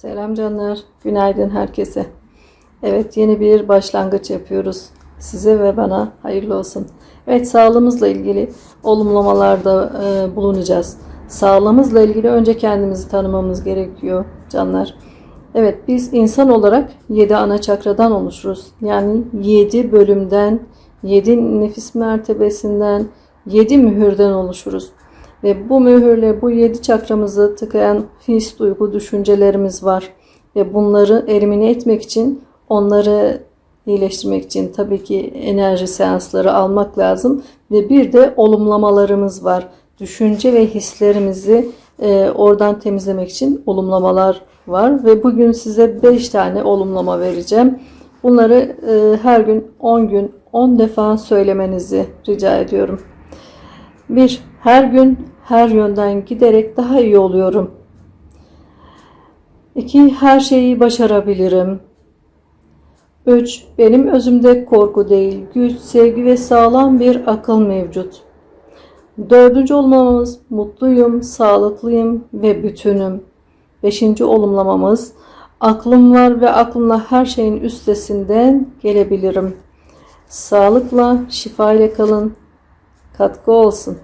Selam canlar. Günaydın herkese. Evet yeni bir başlangıç yapıyoruz. Size ve bana hayırlı olsun. Evet sağlığımızla ilgili olumlamalarda e, bulunacağız. Sağlığımızla ilgili önce kendimizi tanımamız gerekiyor canlar. Evet biz insan olarak 7 ana çakradan oluşuruz. Yani 7 bölümden, 7 nefis mertebesinden, 7 mühürden oluşuruz. Ve bu mühürle bu 7 çakramızı tıkayan his, duygu, düşüncelerimiz var. Ve bunları elimine etmek için, onları iyileştirmek için tabii ki enerji seansları almak lazım. Ve bir de olumlamalarımız var. Düşünce ve hislerimizi e, oradan temizlemek için olumlamalar var. Ve bugün size 5 tane olumlama vereceğim. Bunları e, her gün 10 gün 10 defa söylemenizi rica ediyorum. 1. Her gün her yönden giderek daha iyi oluyorum. 2. Her şeyi başarabilirim. 3. Benim özümde korku değil, güç, sevgi ve sağlam bir akıl mevcut. Dördüncü olmamız mutluyum, sağlıklıyım ve bütünüm. Beşinci olumlamamız aklım var ve aklımla her şeyin üstesinden gelebilirim. Sağlıkla, şifa ile kalın. Katkı olsun.